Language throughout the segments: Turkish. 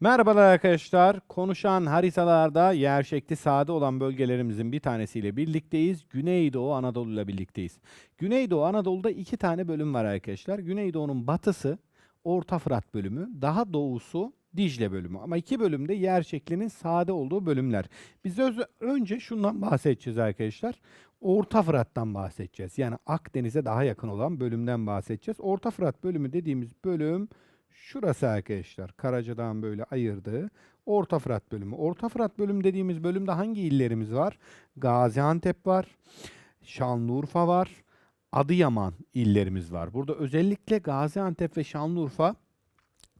Merhabalar arkadaşlar. Konuşan haritalarda yer şekli sade olan bölgelerimizin bir tanesiyle birlikteyiz. Güneydoğu Anadolu ile birlikteyiz. Güneydoğu Anadolu'da iki tane bölüm var arkadaşlar. Güneydoğu'nun batısı Orta Fırat bölümü, daha doğusu Dicle bölümü. Ama iki bölümde yer şeklinin sade olduğu bölümler. Biz önce şundan bahsedeceğiz arkadaşlar. Orta Fırat'tan bahsedeceğiz. Yani Akdeniz'e daha yakın olan bölümden bahsedeceğiz. Orta Fırat bölümü dediğimiz bölüm Şurası arkadaşlar. Karacadağ'ın böyle ayırdığı Orta Fırat bölümü. Orta Fırat bölümü dediğimiz bölümde hangi illerimiz var? Gaziantep var. Şanlıurfa var. Adıyaman illerimiz var. Burada özellikle Gaziantep ve Şanlıurfa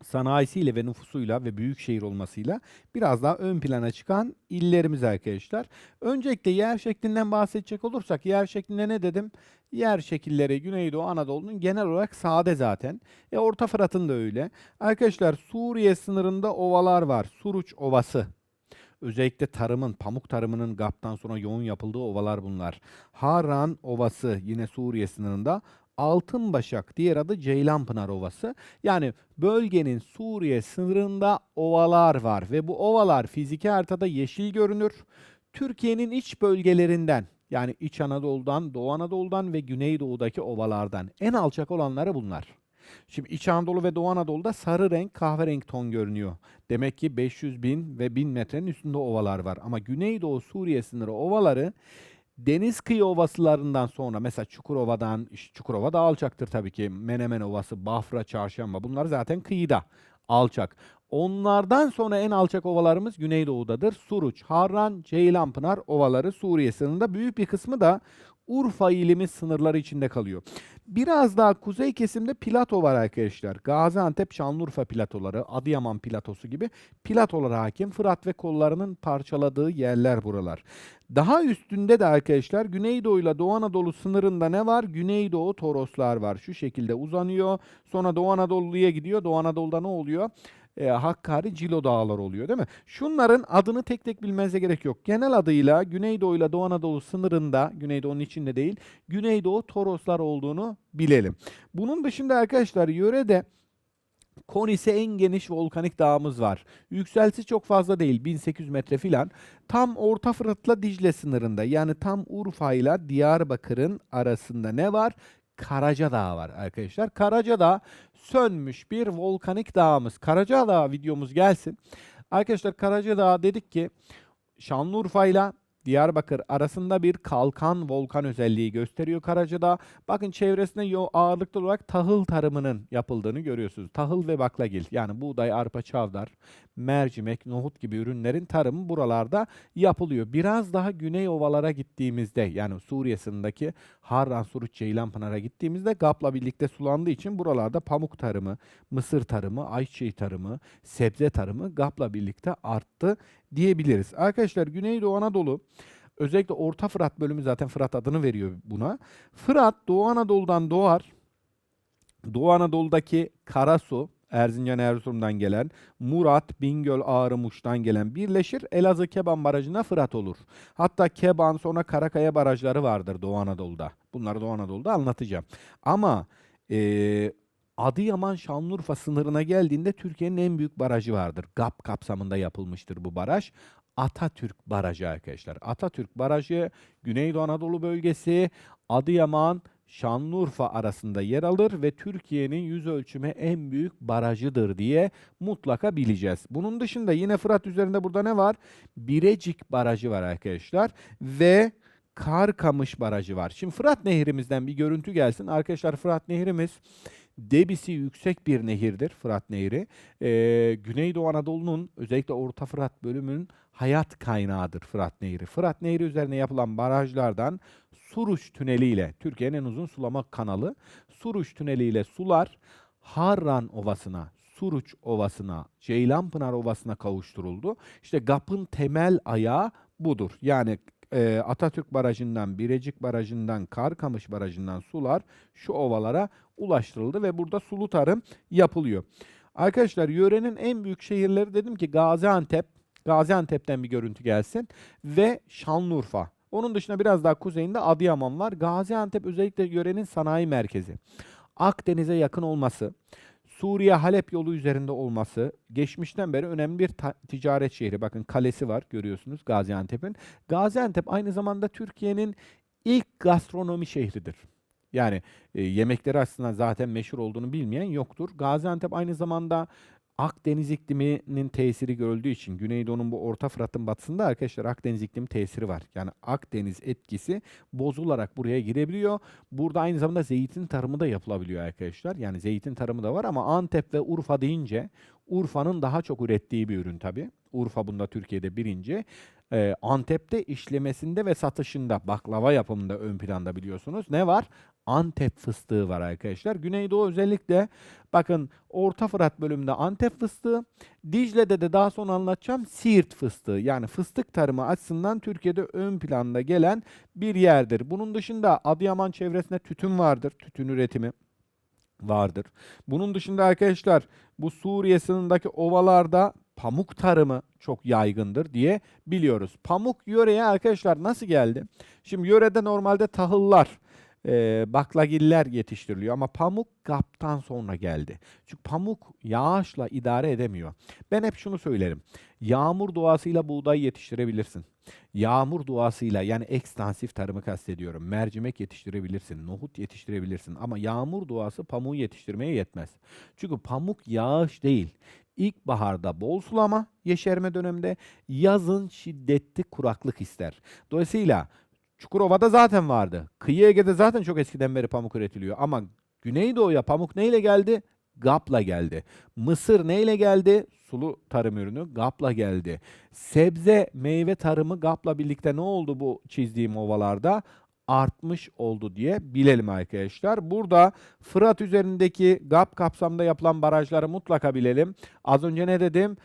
sanayisiyle ve nüfusuyla ve büyük şehir olmasıyla biraz daha ön plana çıkan illerimiz arkadaşlar. Öncelikle yer şeklinden bahsedecek olursak yer şeklinde ne dedim? Yer şekilleri Güneydoğu Anadolu'nun genel olarak sade zaten. E Orta Fırat'ın da öyle. Arkadaşlar Suriye sınırında ovalar var. Suruç Ovası. Özellikle tarımın, pamuk tarımının GAP'tan sonra yoğun yapıldığı ovalar bunlar. Haran Ovası yine Suriye sınırında. Altınbaşak diğer adı Ceylanpınar Ovası. Yani bölgenin Suriye sınırında ovalar var ve bu ovalar fiziki haritada yeşil görünür. Türkiye'nin iç bölgelerinden yani İç Anadolu'dan, Doğu Anadolu'dan ve Güneydoğu'daki ovalardan en alçak olanları bunlar. Şimdi İç Anadolu ve Doğu Anadolu'da sarı renk, kahverengi ton görünüyor. Demek ki 500 bin ve 1000 metrenin üstünde ovalar var. Ama Güneydoğu Suriye sınırı ovaları deniz kıyı ovasılarından sonra mesela Çukurova'dan, Çukurova da alçaktır tabii ki. Menemen Ovası, Bafra, Çarşamba bunlar zaten kıyıda alçak. Onlardan sonra en alçak ovalarımız Güneydoğu'dadır. Suruç, Harran, Ceylanpınar ovaları Suriye sınırında. Büyük bir kısmı da Urfa ilimiz sınırları içinde kalıyor. Biraz daha kuzey kesimde plato var arkadaşlar. Gaziantep, Şanlıurfa platoları, Adıyaman platosu gibi platolar hakim. Fırat ve kollarının parçaladığı yerler buralar. Daha üstünde de arkadaşlar Güneydoğu ile Doğu Anadolu sınırında ne var? Güneydoğu Toroslar var. Şu şekilde uzanıyor. Sonra Doğu Anadolu'ya gidiyor. Doğu Anadolu'da ne oluyor? E, Hakkari, Cilo Dağlar oluyor değil mi? Şunların adını tek tek bilmenize gerek yok. Genel adıyla Güneydoğu ile Doğu Anadolu sınırında, Güneydoğu'nun içinde değil, Güneydoğu Toroslar olduğunu bilelim. Bunun dışında arkadaşlar yörede Konis'e en geniş volkanik dağımız var. Yükseltisi çok fazla değil 1800 metre filan. Tam Orta Fırat'la Dicle sınırında yani tam Urfa ile Diyarbakır'ın arasında ne var? Karacadağ var arkadaşlar. Karacadağ sönmüş bir volkanik dağımız. Karacadağ videomuz gelsin. Arkadaşlar Karacadağ dedik ki Şanlıurfa ile Diyarbakır arasında bir kalkan volkan özelliği gösteriyor Karacadağ. Bakın çevresinde yo- ağırlıklı olarak tahıl tarımının yapıldığını görüyorsunuz. Tahıl ve baklagil yani buğday, arpa, çavdar, mercimek, nohut gibi ürünlerin tarımı buralarda yapılıyor. Biraz daha güney ovalara gittiğimizde yani Suriye sınırındaki Harran, Suruç, Ceylanpınar'a gittiğimizde GAP'la birlikte sulandığı için buralarda pamuk tarımı, mısır tarımı, ayçiçeği tarımı, sebze tarımı GAP'la birlikte arttı diyebiliriz. Arkadaşlar Güneydoğu Anadolu özellikle Orta Fırat bölümü zaten Fırat adını veriyor buna. Fırat Doğu Anadolu'dan doğar. Doğu Anadolu'daki Karasu, Erzincan Erzurum'dan gelen, Murat, Bingöl, Ağrı, Muş'tan gelen birleşir. Elazığ Keban Barajı'na Fırat olur. Hatta Keban sonra Karakaya barajları vardır Doğu Anadolu'da. Bunları Doğu Anadolu'da anlatacağım. Ama eee Adıyaman Şanlıurfa sınırına geldiğinde Türkiye'nin en büyük barajı vardır. GAP kapsamında yapılmıştır bu baraj. Atatürk Barajı arkadaşlar. Atatürk Barajı Güneydoğu Anadolu bölgesi Adıyaman Şanlıurfa arasında yer alır ve Türkiye'nin yüz ölçümü en büyük barajıdır diye mutlaka bileceğiz. Bunun dışında yine Fırat üzerinde burada ne var? Birecik Barajı var arkadaşlar ve Karkamış Barajı var. Şimdi Fırat Nehrimizden bir görüntü gelsin. Arkadaşlar Fırat Nehrimiz debisi yüksek bir nehirdir Fırat Nehri. Ee, Güneydoğu Anadolu'nun özellikle Orta Fırat bölümünün hayat kaynağıdır Fırat Nehri. Fırat Nehri üzerine yapılan barajlardan Suruç Tüneli ile Türkiye'nin en uzun sulama kanalı Suruç Tüneli ile sular Harran Ovası'na, Suruç Ovası'na, Ceylanpınar Ovası'na kavuşturuldu. İşte GAP'ın temel ayağı budur. Yani e, Atatürk Barajı'ndan, Birecik Barajı'ndan, Karkamış Barajı'ndan sular şu ovalara ulaştırıldı ve burada sulu tarım yapılıyor. Arkadaşlar yörenin en büyük şehirleri dedim ki Gaziantep, Gaziantep'ten bir görüntü gelsin ve Şanlıurfa. Onun dışında biraz daha kuzeyinde Adıyaman var. Gaziantep özellikle yörenin sanayi merkezi. Akdeniz'e yakın olması, Suriye Halep yolu üzerinde olması geçmişten beri önemli bir ticaret şehri. Bakın kalesi var görüyorsunuz Gaziantep'in. Gaziantep aynı zamanda Türkiye'nin ilk gastronomi şehridir. Yani e, yemekleri açısından zaten meşhur olduğunu bilmeyen yoktur. Gaziantep aynı zamanda Akdeniz ikliminin tesiri görüldüğü için Güneydoğu'nun bu Orta Fırat'ın batısında arkadaşlar Akdeniz iklimi tesiri var. Yani Akdeniz etkisi bozularak buraya girebiliyor. Burada aynı zamanda zeytin tarımı da yapılabiliyor arkadaşlar. Yani zeytin tarımı da var ama Antep ve Urfa deyince Urfa'nın daha çok ürettiği bir ürün tabii. Urfa bunda Türkiye'de birinci. Ee, Antep'te işlemesinde ve satışında baklava yapımında ön planda biliyorsunuz. Ne var? Antep fıstığı var arkadaşlar. Güneydoğu özellikle bakın Orta Fırat bölümünde Antep fıstığı, Dicle'de de daha sonra anlatacağım Siirt fıstığı. Yani fıstık tarımı açısından Türkiye'de ön planda gelen bir yerdir. Bunun dışında Adıyaman çevresinde tütün vardır. Tütün üretimi vardır. Bunun dışında arkadaşlar bu Suriye sınırındaki ovalarda pamuk tarımı çok yaygındır diye biliyoruz. Pamuk yöreye arkadaşlar nasıl geldi? Şimdi yörede normalde tahıllar, e, baklagiller yetiştiriliyor ama pamuk GAP'tan sonra geldi. Çünkü pamuk yağışla idare edemiyor. Ben hep şunu söylerim. Yağmur doğasıyla buğday yetiştirebilirsin. Yağmur duasıyla yani ekstansif tarımı kastediyorum. Mercimek yetiştirebilirsin, nohut yetiştirebilirsin ama yağmur duası pamuğu yetiştirmeye yetmez. Çünkü pamuk yağış değil. İlkbaharda bol sulama, yeşerme döneminde, yazın şiddetli kuraklık ister. Dolayısıyla Çukurova'da zaten vardı. Kıyı Ege'de zaten çok eskiden beri pamuk üretiliyor ama Güneydoğu'ya pamuk neyle geldi? GAP'la geldi. Mısır neyle geldi? Sulu tarım ürünü GAP'la geldi. Sebze, meyve tarımı GAP'la birlikte ne oldu bu çizdiğim ovalarda? Artmış oldu diye bilelim arkadaşlar. Burada Fırat üzerindeki GAP kapsamında yapılan barajları mutlaka bilelim. Az önce ne dedim?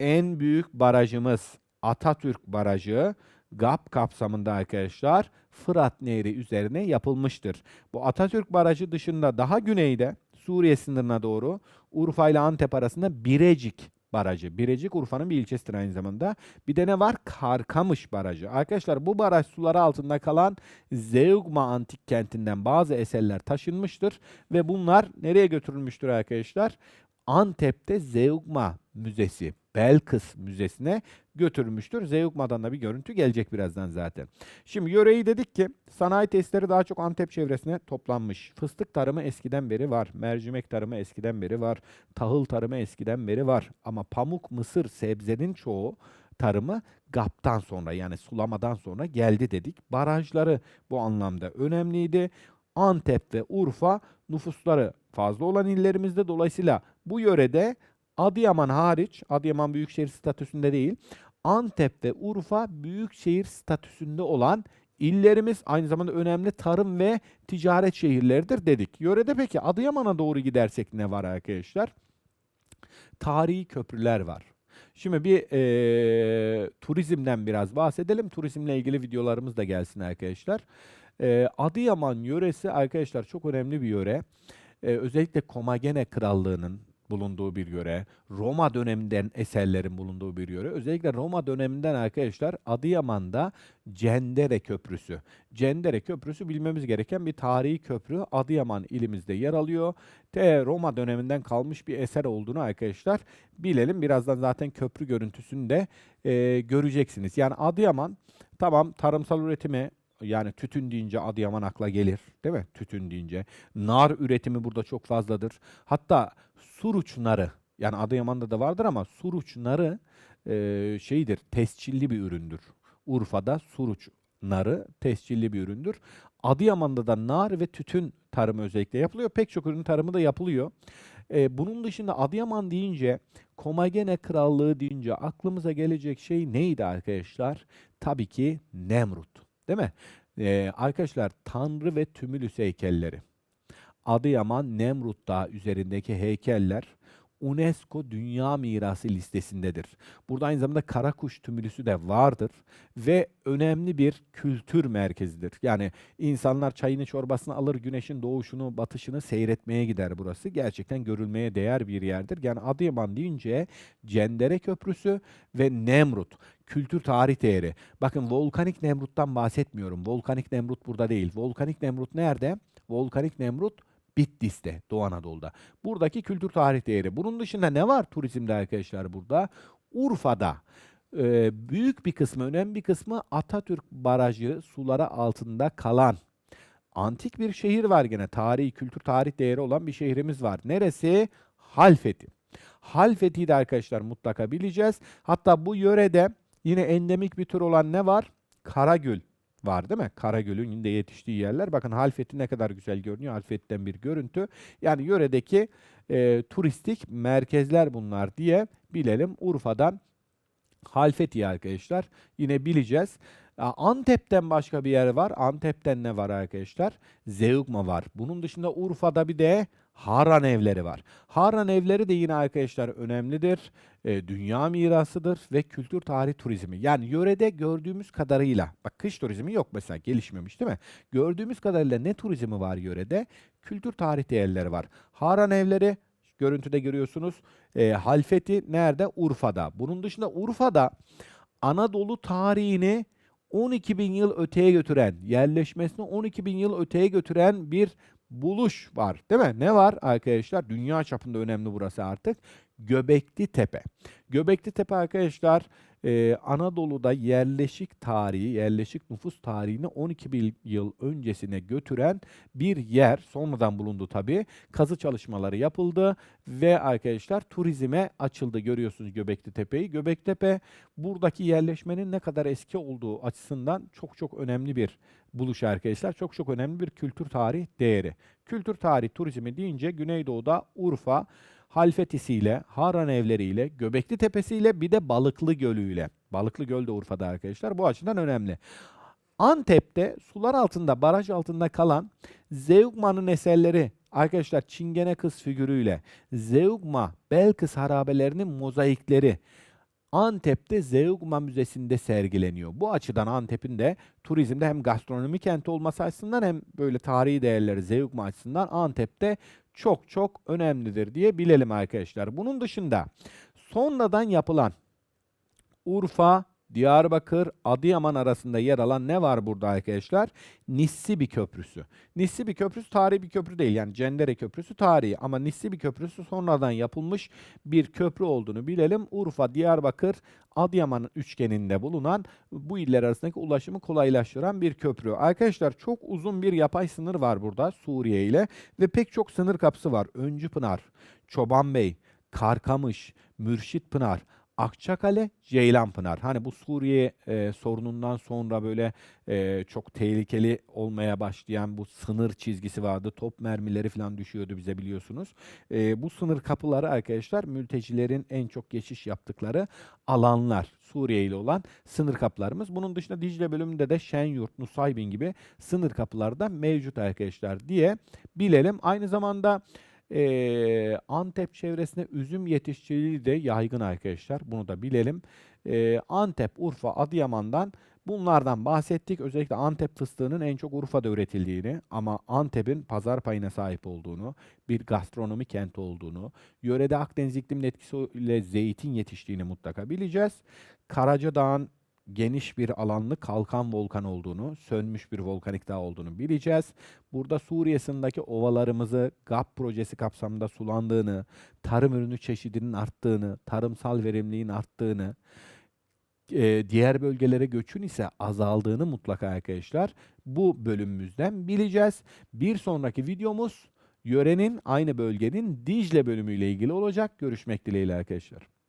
En büyük barajımız Atatürk Barajı. GAP kapsamında arkadaşlar Fırat Nehri üzerine yapılmıştır. Bu Atatürk Barajı dışında daha güneyde Suriye sınırına doğru Urfa ile Antep arasında Birecik Barajı. Birecik Urfa'nın bir ilçesidir aynı zamanda. Bir de ne var? Karkamış Barajı. Arkadaşlar bu baraj suları altında kalan Zeugma antik kentinden bazı eserler taşınmıştır ve bunlar nereye götürülmüştür arkadaşlar? Antep'te Zeugma Müzesi, Belkıs Müzesi'ne götürülmüştür. Zeugma'dan da bir görüntü gelecek birazdan zaten. Şimdi yöreyi dedik ki sanayi testleri daha çok Antep çevresine toplanmış. Fıstık tarımı eskiden beri var. Mercimek tarımı eskiden beri var. Tahıl tarımı eskiden beri var. Ama pamuk, mısır, sebzenin çoğu tarımı GAP'tan sonra yani sulamadan sonra geldi dedik. Barajları bu anlamda önemliydi. Antep ve Urfa nüfusları fazla olan illerimizde dolayısıyla bu yörede Adıyaman hariç, Adıyaman büyükşehir statüsünde değil, Antep ve Urfa büyükşehir statüsünde olan illerimiz aynı zamanda önemli tarım ve ticaret şehirleridir dedik. Yörede peki Adıyaman'a doğru gidersek ne var arkadaşlar? Tarihi köprüler var. Şimdi bir eee, turizmden biraz bahsedelim. Turizmle ilgili videolarımız da gelsin arkadaşlar. Eee, Adıyaman yöresi arkadaşlar çok önemli bir yöre. Eee, özellikle Komagene Krallığı'nın bulunduğu bir yöre. Roma döneminden eserlerin bulunduğu bir yöre. Özellikle Roma döneminden arkadaşlar Adıyaman'da Cendere Köprüsü. Cendere Köprüsü bilmemiz gereken bir tarihi köprü. Adıyaman ilimizde yer alıyor. Te Roma döneminden kalmış bir eser olduğunu arkadaşlar bilelim. Birazdan zaten köprü görüntüsünü de e, göreceksiniz. Yani Adıyaman tamam tarımsal üretimi yani tütün deyince Adıyaman akla gelir değil mi? Tütün deyince. Nar üretimi burada çok fazladır. Hatta Suruç narı yani Adıyaman'da da vardır ama Suruç narı e, şeydir tescilli bir üründür. Urfa'da Suruç narı tescilli bir üründür. Adıyaman'da da nar ve tütün tarımı özellikle yapılıyor. Pek çok ürün tarımı da yapılıyor. E, bunun dışında Adıyaman deyince, Komagene Krallığı deyince aklımıza gelecek şey neydi arkadaşlar? Tabii ki Nemrut. Değil mi? E, arkadaşlar Tanrı ve Tümülüs heykelleri. Adıyaman Nemrut Dağı üzerindeki heykeller UNESCO Dünya Mirası listesindedir. Burada aynı zamanda Karakuş Tümülüsü de vardır ve önemli bir kültür merkezidir. Yani insanlar çayını çorbasını alır, güneşin doğuşunu, batışını seyretmeye gider burası. Gerçekten görülmeye değer bir yerdir. Yani Adıyaman deyince Cendere Köprüsü ve Nemrut kültür tarih değeri. Bakın volkanik Nemrut'tan bahsetmiyorum. Volkanik Nemrut burada değil. Volkanik Nemrut nerede? Volkanik Nemrut Bitlis'te, Doğu Anadolu'da. Buradaki kültür tarih değeri. Bunun dışında ne var turizmde arkadaşlar burada? Urfa'da. Ee, büyük bir kısmı, önemli bir kısmı Atatürk Barajı sulara altında kalan antik bir şehir var gene. Tarihi, kültür tarih değeri olan bir şehrimiz var. Neresi? Halfeti. Halfeti'yi de arkadaşlar mutlaka bileceğiz. Hatta bu yörede yine endemik bir tür olan ne var? Karagül var değil mi? Karagöl'ün de yetiştiği yerler. Bakın Halfeti ne kadar güzel görünüyor. Halfeti'den bir görüntü. Yani yöredeki e, turistik merkezler bunlar diye bilelim. Urfa'dan Halfeti arkadaşlar. Yine bileceğiz. Antep'ten başka bir yer var. Antep'ten ne var arkadaşlar? Zeugma var. Bunun dışında Urfa'da bir de Haran evleri var. Haran evleri de yine arkadaşlar önemlidir. E, dünya mirasıdır ve kültür tarih turizmi. Yani yörede gördüğümüz kadarıyla, bak kış turizmi yok mesela gelişmemiş değil mi? Gördüğümüz kadarıyla ne turizmi var yörede? Kültür tarih değerleri var. Haran evleri görüntüde görüyorsunuz. E, Halfeti nerede? Urfa'da. Bunun dışında Urfa'da Anadolu tarihini 12 bin yıl öteye götüren, yerleşmesini 12 bin yıl öteye götüren bir buluş var. Değil mi? Ne var arkadaşlar? Dünya çapında önemli burası artık. Göbekli Tepe. Göbekli Tepe arkadaşlar e, Anadolu'da yerleşik tarihi, yerleşik nüfus tarihini 12 bin yıl öncesine götüren bir yer. Sonradan bulundu tabii. Kazı çalışmaları yapıldı ve arkadaşlar turizme açıldı. Görüyorsunuz Göbekli Tepe'yi. Göbekli Tepe buradaki yerleşmenin ne kadar eski olduğu açısından çok çok önemli bir buluş arkadaşlar. Çok çok önemli bir kültür tarih değeri. Kültür tarih turizmi deyince Güneydoğu'da Urfa, Halfetisi'yle, Haran evleriyle, Göbekli Tepesi'yle bir de Balıklı Gölü'yle. Balıklı Göl de Urfa'da arkadaşlar. Bu açıdan önemli. Antep'te sular altında, baraj altında kalan Zeugma'nın eserleri arkadaşlar Çingene kız figürüyle Zeugma, Belkıs harabelerinin mozaikleri Antep'te Zeugma Müzesi'nde sergileniyor. Bu açıdan Antep'in de turizmde hem gastronomi kenti olması açısından hem böyle tarihi değerleri Zeugma açısından Antep'te çok çok önemlidir diye bilelim arkadaşlar. Bunun dışında sonradan yapılan Urfa, Diyarbakır, Adıyaman arasında yer alan ne var burada arkadaşlar? Nissibi Köprüsü. Nissibi Köprüsü tarihi bir köprü değil. Yani Cendere Köprüsü tarihi ama Nissibi Köprüsü sonradan yapılmış bir köprü olduğunu bilelim. Urfa, Diyarbakır, Adıyaman üçgeninde bulunan bu iller arasındaki ulaşımı kolaylaştıran bir köprü. Arkadaşlar çok uzun bir yapay sınır var burada Suriye ile ve pek çok sınır kapısı var. Öncü Pınar, Çoban Karkamış, Mürşit Pınar, Akçakale, Ceylanpınar. Hani bu Suriye e, sorunundan sonra böyle e, çok tehlikeli olmaya başlayan bu sınır çizgisi vardı. Top mermileri falan düşüyordu bize biliyorsunuz. E, bu sınır kapıları arkadaşlar mültecilerin en çok geçiş yaptıkları alanlar. Suriye ile olan sınır kapılarımız. Bunun dışında Dicle bölümünde de Şenyurt, Nusaybin gibi sınır kapıları da mevcut arkadaşlar diye bilelim. Aynı zamanda ee, Antep çevresinde üzüm yetiştiriciliği de yaygın arkadaşlar. Bunu da bilelim. Ee, Antep, Urfa, Adıyaman'dan bunlardan bahsettik. Özellikle Antep fıstığının en çok Urfa'da üretildiğini ama Antep'in pazar payına sahip olduğunu, bir gastronomi kenti olduğunu, yörede Akdeniz ikliminin etkisiyle zeytin yetiştiğini mutlaka bileceğiz. Karacadağ'ın geniş bir alanlı kalkan volkan olduğunu, sönmüş bir volkanik dağ olduğunu bileceğiz. Burada Suriye sınırındaki ovalarımızı GAP projesi kapsamında sulandığını, tarım ürünü çeşidinin arttığını, tarımsal verimliliğin arttığını, e, diğer bölgelere göçün ise azaldığını mutlaka arkadaşlar bu bölümümüzden bileceğiz. Bir sonraki videomuz yörenin aynı bölgenin Dicle bölümüyle ilgili olacak. Görüşmek dileğiyle arkadaşlar.